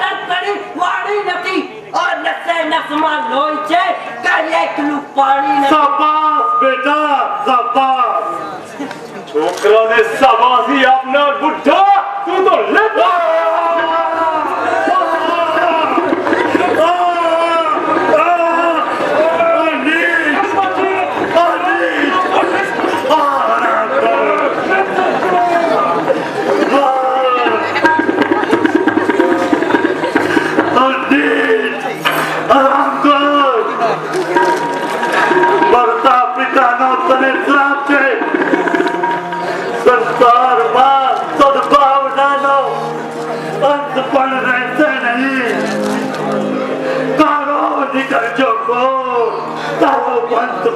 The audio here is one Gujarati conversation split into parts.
غات پڙهي واري نٿي ۽ نڪته نقشما لويچي گهڻي ڪلو پڙهي سڀاس بيٹا سڀاس ڇوڪرا نے سڀاسي اپنا گُڏا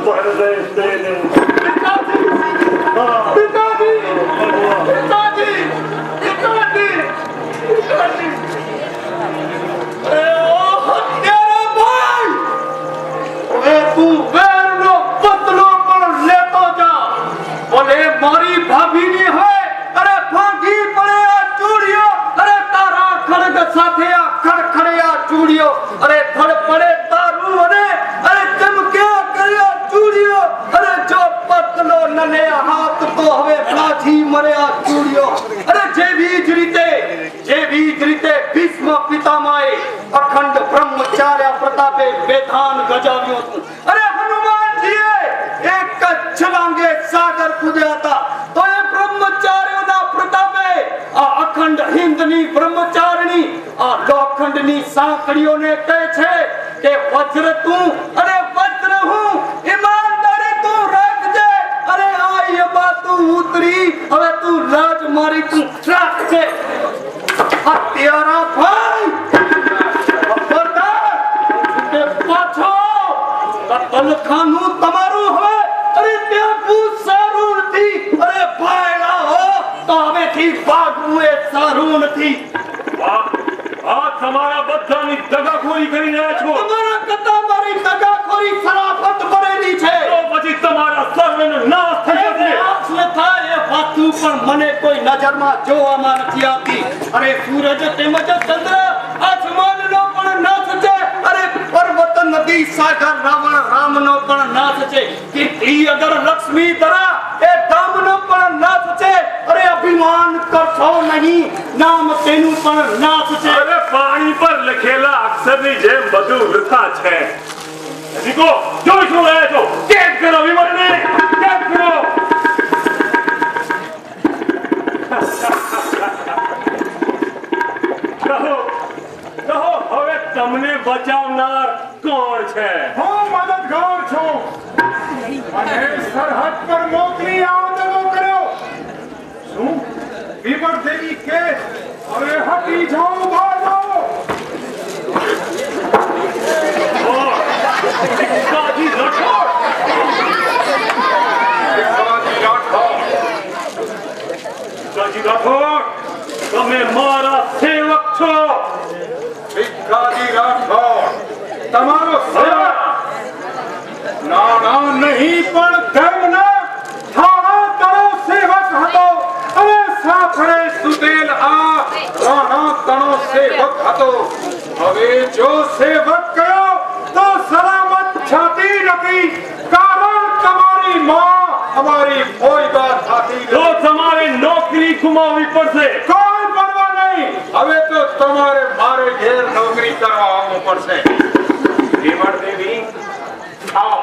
અંત પણ અરે હનુમાનજીએ એક જ છલાંગે સાગર કૂદ્યા હતા. તો એ બ્રહ્મચાર્યોના પ્રતાપે આ અખંડ હિંદની બ્રહ્મચારિણી, આ લોખંડની સાંકળીઓને કહે છે કે, વજ્ર તું, અરે વજ્ર હું, ઈમાનદારી તું રાખજે. અરે આ બા તું ઉતરી, હવે તું લાજ મારી તું રાખજે. હત્યારા ભાઈ! કતલખાનું તમારું હવે અરે ત્યાં સારું નથી. અરે ભાઈલા હો તો હવેથી ભાગવું એ સારું નથી. આ તમારા બધાની દગાખોરી કરી રહ્યા છો. તમારા કરતા મારી દગાખોરી સરાફત ભરેલી છે. તો પછી તમારા સર્વનો નાશ થઈ જશે. નાશ થાય એ વાતું પણ મને કોઈ નજરમાં જોવામાં નથી આવતી. અરે સૂરજ તેમજ ચંદ્ર સાગર રાવણ રામનો પણ નાથ છે. કીર્તિ અગર લક્ષ્મી ધરા, એ ધામનો પણ નાથ છે. અરે અભિમાન કરશો નહીં, નામ તેનું પણ નાથ છે. અરે પાણી પર લખેલા અક્ષરની જેમ બધું વૃથા છે. જીકો કહો જોઈ શું રહ્યા છો, કેમ કરો વિમલને કેમ કરો તમને બચાવનાર કોણ છે? હું મદદગાર છું. અને સરહદ પર મોકલી આદમો કર્યો. શું? વિમળ દેવી કે અરે હટી જાઓ બાળો કાજી રાઠોડ કાજી રાઠોડ તમે મારા સેવક છો. ભિખારી રાઠોડ તમારો સેવા ના ના નહીં પણ ધર્મના થાળા તળો સેવક હતો. અને સાંભળે સુતેલ આ રાણા તણો સેવક હતો. હવે જો સેવક કયો તો સલામત છાતી નથી. કારણ તમારી માં અમારી તો તમારે નોકરી ગુમાવવી પડશે. કોઈ પરવા નહીં. હવે તો તમારે મારે ઘેર નોકરી કરવા આવવું પડશે. વિમળ દેવી આવો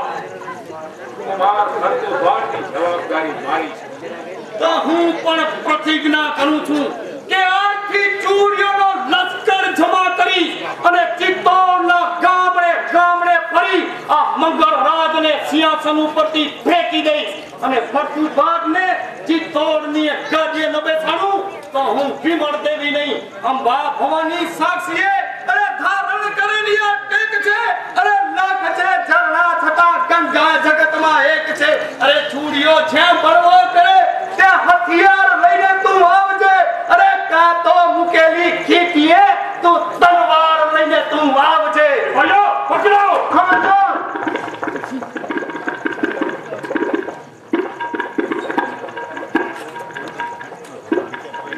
કુમાર ભરતુભાઈની જવાબદારી મારી છે. તો હું પણ પ્રતિજ્ઞા કરું છું કે આજથી ચૂડીઓનો લશ્કર જમા કરી અને ચિત્તોડના ગામડે ગામડે ફરી આ મંગળ રાજને સિંહાસન ઉપરથી ફેંકી દઈશ અને ભરતુભાગને ચિત્તોડની ગાદીએ ન બેસાડું તો હું વિમળ દેવી નહીં અંબા ભવાની સાક્ષીએ અરે ધારણ કરેલી આ ટેક છે અરે લાખ છે ઝરણા છતાં ગંગા જગતમાં એક છે અરે ચૂડીઓ જેમ બળવો કરે ત્યાં હથિયાર લઈને તું આવજે અરે કા તો મુકેલી ખીટીએ તું તલવાર લઈને તું આવજે ભલો પકડાઓ ખબરદાર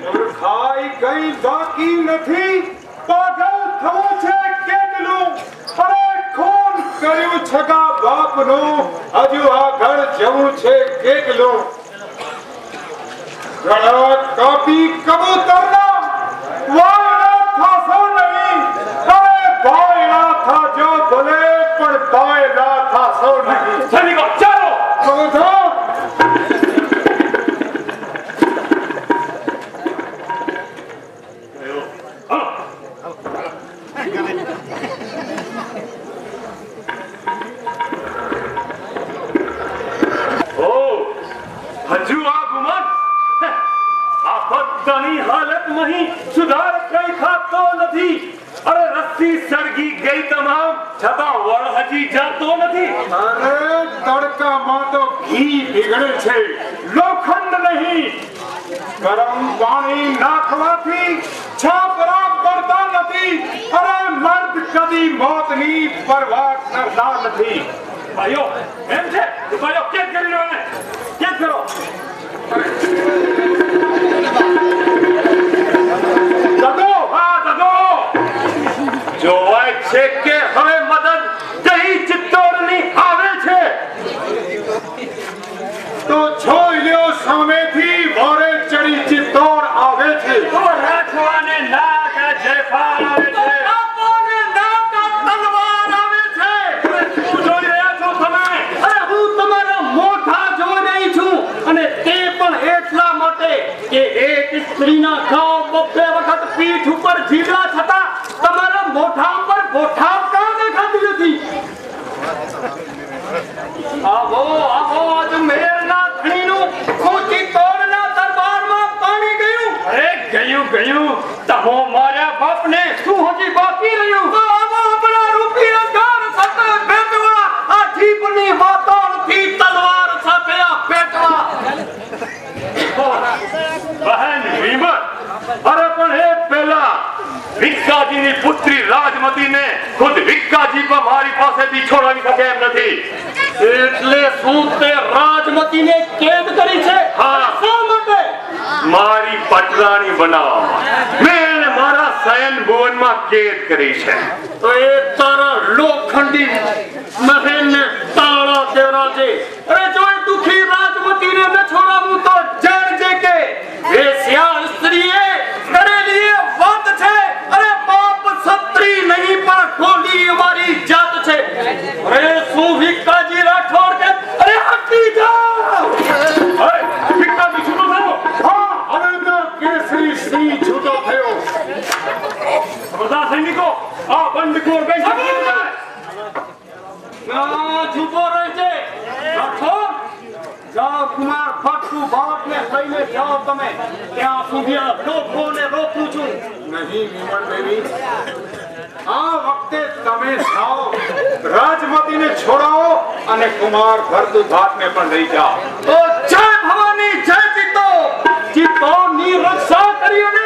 મૂર્ખાઈ કઈ બાકી નથી પાગલ થવું છે કેટલું અરે ખૂન કર્યું છગા બાપનું હજુ આગળ જવું છે કેટલું ઘણા કપી કબૂતરના જતો નથી. અરે તડકામાં તો ઘી પીગળે છે. લોખંડ નહીં. ગરમ પાણી નાખવાથી છાપરા પડતા નથી. અરે મર્દ કદી મોતની પરવા કરતા નથી. ભાઈઓ એમ છે? ભાઈઓ કેમ કરી રહ્યો ને કેમ કરો. જોવાય છે કે હવે મદદ કઈ ચિત્તોડની આવે છે તો જોઈ લ્યો સામેથી વારે ચડી ચિત્તોડ આવે છે. તો રાખવાને નાક જેફાર આવે છે આપોને નાકા તલવાર આવે છે શું જોઈ રહ્યા છો તમે અરે હું તમારા મોઢા જોઈ રહી છું અને તે પણ એટલા માટે કે એક સ્ત્રીના ઘાવ બબ્બે વખત પીઠ ઉપર જીવડા છતાં તમારા મોઢા ઉપર બોઠા કામ દેખાતી નથી આવો આવો અજમેરના ધણીનું ઊંચી તોડના દરબારમાં પાણી ગયું અરે ગયું ગયું તમો માર્યા બાપને શું હજી બાકી રહ્યું તો આવો આપણા રૂપિયા ગાર સાથે પેટવા આ જીભની વાતોળથી તલવાર સાથે આ પેટવા બહેન વિમર અરે પણ એ પેલા વિક્કાજીની પુત્રી રાજમતીને ખુદ વિક્કાજી પણ મારી પાસેથી છોડાવી શકે એમ નથી. એટલે શું તે રાજમતીને કેદ કરી છે? હા. શા માટે? મારી પટરાણી બનાવવા મેં એને મારા શયન ભુવનમાં કેદ કરી છે. તો એ તારા લોખંડી મહેલને તાળા દેવરા છે. અરે જો દુખી રાજમતીને ન છોડાવું તો જાણજે કે એ શ્યાલ સ્ત્રીએ કરેલી એ વાત છે અરે બાપ સત્રી નહીં પણ ઢોલી અમારી જાત છે અરે શું વિકાજી રાઠોડ કે અરે હટી જાઓ અરે વિક્કાજી છૂટો થયો હા હવે તો કેસરી સિંહ છૂટો થયો બધા સૈનિકો આ બંદૂકો બેસી ના છૂપો રહે છે રાઠોડ જાઓ કુમાર ભટ્ટુ બાળકને લઈને જાઓ તમે ત્યાં સુધી આ લોકોને રોકું છું નહીં વિમલ દેવી આ વખતે તમે જાઓ રાજમતીને છોડાવો અને ઘાટ ને પણ લઈ જાઓ તો જય ભવાની જય ચિત્તો ચિત્તોની રક્ષા કરી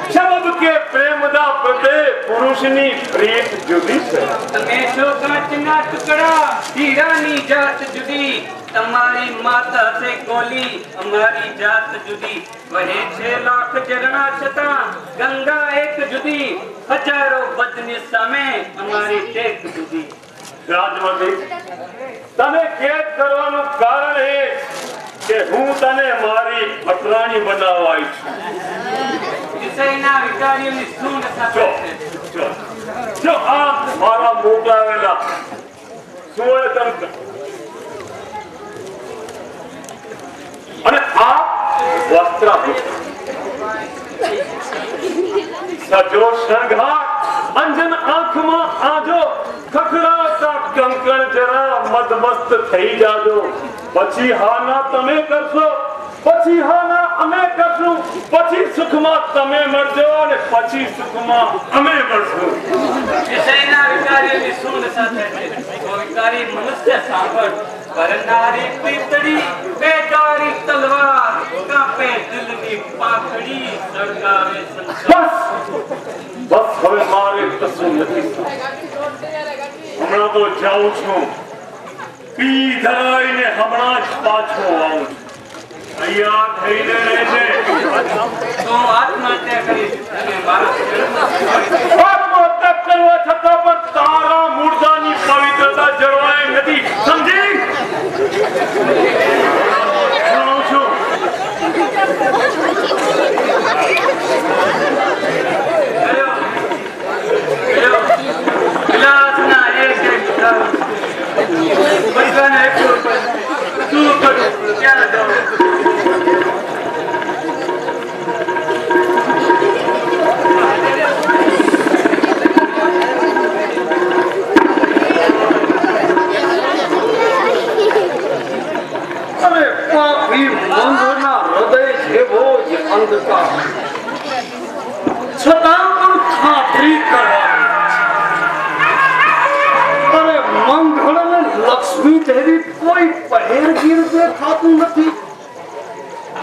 કે પ્રેમદા પતે પુરુષની પ્રીત જુદી છે. તમે છો કાચના ટુકડા હીરાની જાત જુદી. તમારી માતા છે કોલી અમારી જાત જુદી. વહે છે લાખ ઝરણા છતાં ગંગા એક જુદી. હજારો બદની સામે અમારી ટેક જુદી. રાજવતી તમે કેદ કરવાનું કારણ એ કે હું તને મારી પટરાણી બનાવવા છું. વિષયના વિચારીઓની સૂંઢ જો. જો આ મારા મોકલાવેલા સુવર્ણ અને કંકણ જરા મદમસ્ત થઈ જાજો પછી હાના તમે કરશો પછી હાના અમે કરશું. પછી સુખમાં તમે મળજો અને પછી સુખમાં અમે મળશું વિષયના વિચારીઓની સૂંઢ સાથે છે. તો મનુષ્ય સાંભળ. કરનારી પીતળી બેકારી તલવાર કાપે દિલની પાખડી સળગાવે બસ! બસ હવે મારે કશું નથી. હમણાં તો જાઉં છું. પી ધરાઈને હમણાં જ પાછો આવું છું. તૈયાર થઈને રહેજે તો આત્મહત્યા કરી. અને મારા શરીરમાં આત્મહત્યા કરવા છતાં પણ તારા મૂર્ધાની પવિત્રતા જળવાય નથી સમજી જાઉં છું ગયો ગયો વિલાસના એક એક ધામ. બધાને એકલું કર. શું કરું ક્યાં જાઉં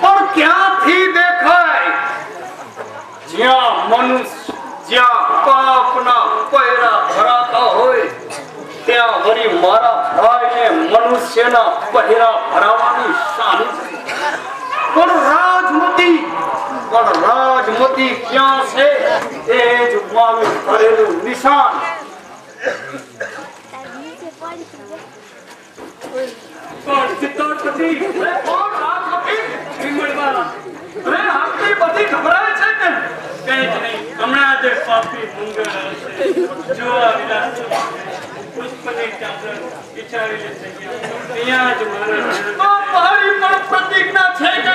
પણ ક્યાંથી દેખાય? જ્યાં મનુષ્ય જ્યાં પાપના પહેરા ભરાતા હોય ત્યાં વળી મારા ભાઈને મનુષ્યના પહેરા ભરાવાની શાન પણ રાજમતી પણ રાજમતી ક્યાં છે? એ જ મારું નિશાન. પણ ચિત્તોડપતિ કોણ રાજમતી? ગભરાય છે કે કઈ નહીં, હમણાં જ પાપી મંગળ જોવા વિલાસ પ્રતિજ્ઞા છે કે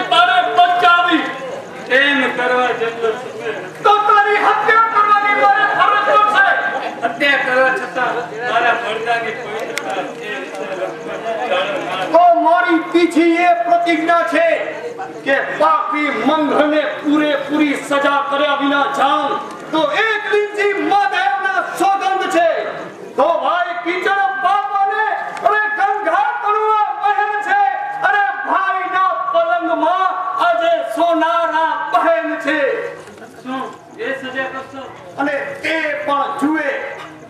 તો મારે ફરજ તો છે હત્યા કરવા છતાં મારા મરદાની પવિત્રતા એ એ પ્રતિજ્ઞા છે કે પાપી મંગળને પૂરેપૂરી સજા કર્યા વિના જાઉં. તો એક લીંચી મહાદેવના સોગંદ છે તો ભાઈ કીચડ બાપાને અને ગંગા તણુઆ બહેન છે અને ભાઈના પલંગમાં આજે સોનારા બહેન છે શું એ સજા કરશો અને તે પણ જુએ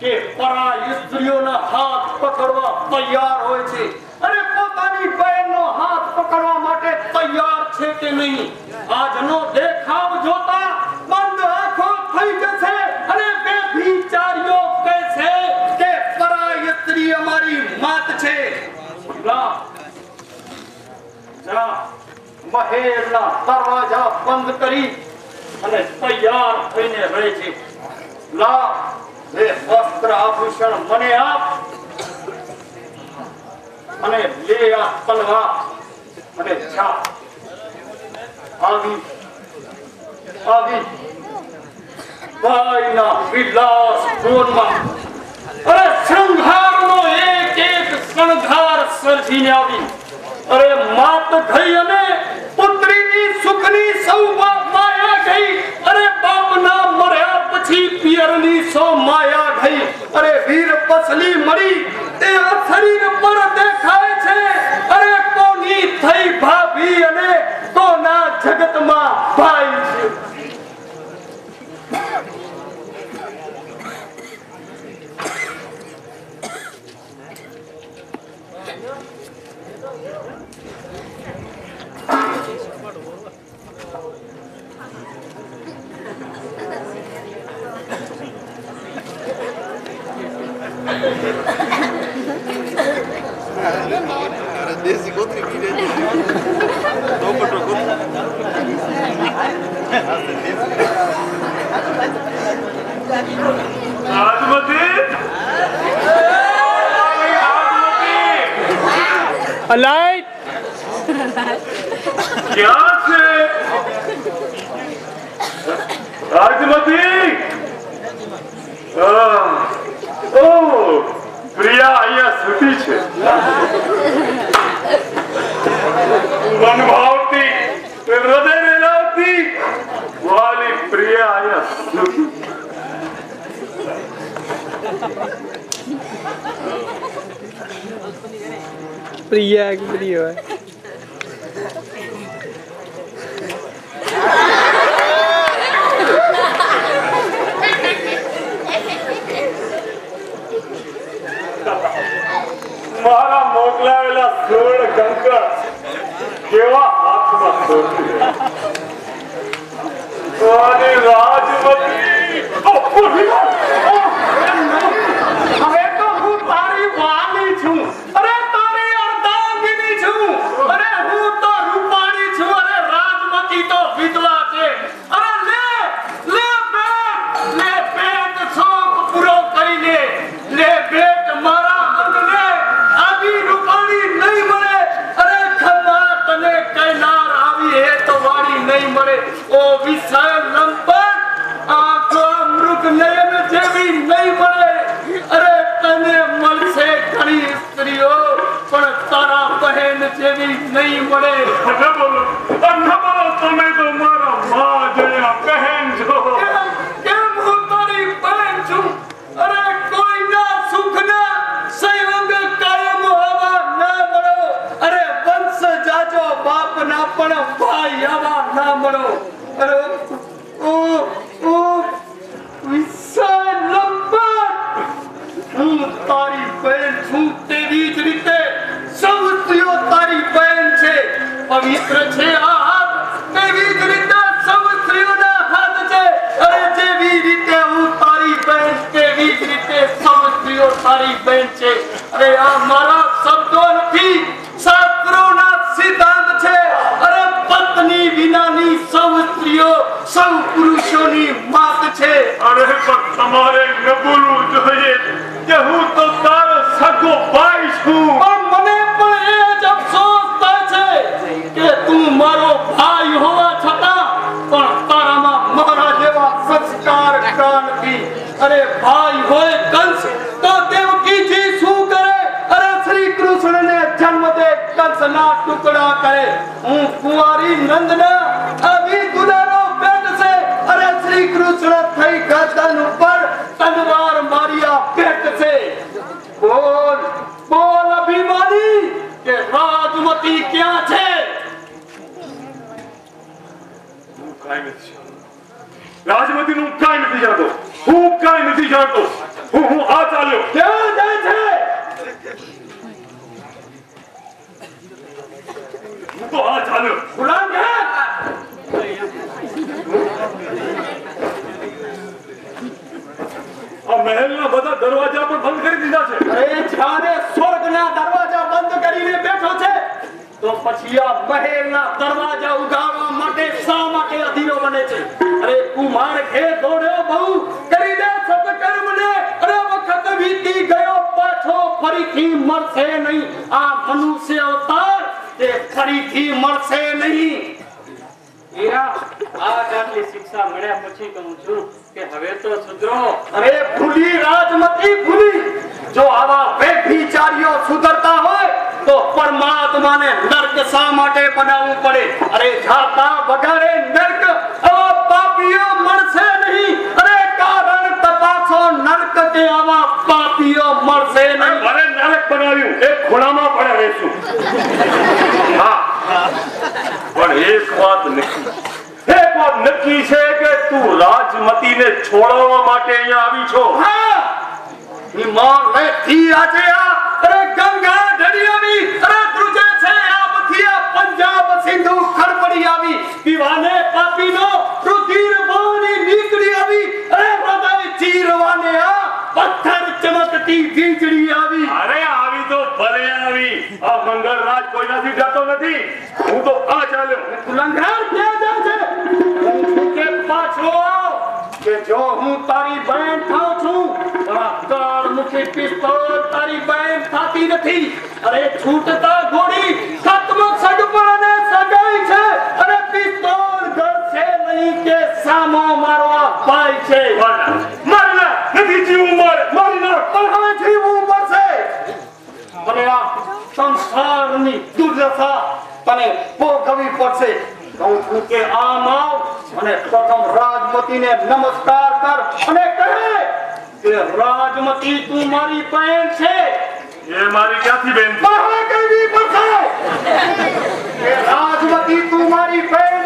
કે પરાય સ્ત્રીઓના હાથ પકડવા તૈયાર હોય છે અને પોતાની બહેનનો હાથ પકડવા માટે તૈયાર છે કે નહીં આજનો દેખાવ જોતા બંધ આંખો થઈ જશે અને બે વિચારીઓ કહેશે કે પરાય સ્ત્રી અમારી માત છે લા, જા, મહેલના દરવાજા બંધ કરી અને તૈયાર થઈને રહે છે. લા. એ વસ્ત્ર આભૂષણ મને આપ. અને લે આ તલવાર અને છા આવી. આવી. ભાઈના વિલાસ ભુવનમાં. અરે એક એક શણગાર સર્જીને આવી અરે માત થઈ અને પુત્રીની સુખની સૌ માયા ગઈ. અરે બાપના મર્યા પછી પિયરની સૌ માયા ગઈ અરે વીર પસલી મળી તે આ શરીર પર દેખાય છે અરે કોની થઈ ભાભી અને કોના જગતમાં ભાઈ છે Cara, desse contra Rajmati Rajmati light ક્યાં પ્રિય હોય મારા મોકલાવેલા સોળ કંકર કેવા હાથમાં રાજવતી नहीं नहीं बोले न बोलो और न बोलो तुम्हें तो मारा माँ जया बहन जो केम हूँ तारी बहन जो अरे कोई ना सुख ना सहयोग कायम हवा ना मरो अरे वंश जाजो बाप ना पड़ो भाई हवा ना मरो अरे તમારે ન બોલવું હું કાંઈ નથી જાણતો. રાજમતીનું કાંઈ નથી જાણતો હું કાંઈ નથી જાણતો. હું હું આ ચાલ્યો. ક્યાં જાય છે! હું તો આ ચાલ્યો. ગુલામ આ મહેલના બધા દરવાજા પણ બંધ કરી દીધા છે. એ જ્યારે સ્વર્ગના દરવાજા બંધ કરીને બેઠો છે. તો પછી આ મહેલના દરવાજા ઉગાડવા માટે શા માટે અધીરો બને છે? અરે કુમાર ઘે દોડ્યો બહુ કરી દે સત્કર્મને અરે વખત વીતી ગયો પાછો ફરીથી મળશે નહીં. આ મનુષ્ય અવતાર તે ફરીથી મળશે નહીં. હીરા આ જાતની શિક્ષા મળ્યા પછી કહું છું કે હવે તો સુધરો. અરે ભૂલી રાજમતી ભૂલી. જો આવા વ્યભિચારીઓ સુધરતા હોય તો પરમાત્માને નર્ક શા માટે બનાવવું પડે? અરે જાતા વગાડે નર્ક આવા પાપીઓ મળશે નહીં. અરે કારણ તપાસો નર્ક કે આવા પાપીઓ મળશે નહીં. મારે નર્ક બનાવ્યું એક ખૂણામાં પડે રહેશું. હા. પણ એક વાત નક્કી. એક વાત નક્કી છે કે તું રાજમતીને છોડાવવા માટે અહીંયા આવી છો. હા. હિમાલયથી આજે આ. અરે ગંગા ઢળી આવી અરે ધ્રુજે છે આ પંજાબ સિંધુ ખડપડી આવી પીવાને પાપીનો રુધિર બોની નીકળી આવી. અરે હૃદય ચીરવાને આ પથ્થર ચમકતી વીજળી આવી. અરે આવી તો ભલે આવી. આ મંગળરાજ કોઈનાથી ડરતો નથી હું તો આ ચાલ્યો. તું લંઘાર ક્યાં જાય છે. કે પાછો આવ. કે જો હું તારી બહેન થાઉં છું પણ આ કાળમુખી પિસ્તોલ તારી બહેન થાતી નથી. અરે છૂટતા ગોળી ખત્મ સડપણ અને સગાઈ છે. અરે પિસ્તોલ ગળશે નહીં કે સામો મારવા ભાઈ છે. મારના નથી જીવું મારે મારના પણ હવે જીવવું પડશે અને આ સંસારની દુર્દશા તને ભોગવવી પડશે. કહું છું કે આ માવ અને પ્રથમ રાજમતીને નમસ્કાર કર અને કહે કે રાજમતી તું મારી બહેન છે એ મારી ક્યાંથી? પણ હવે પડશે કે રાજમતી તું મારી બહેન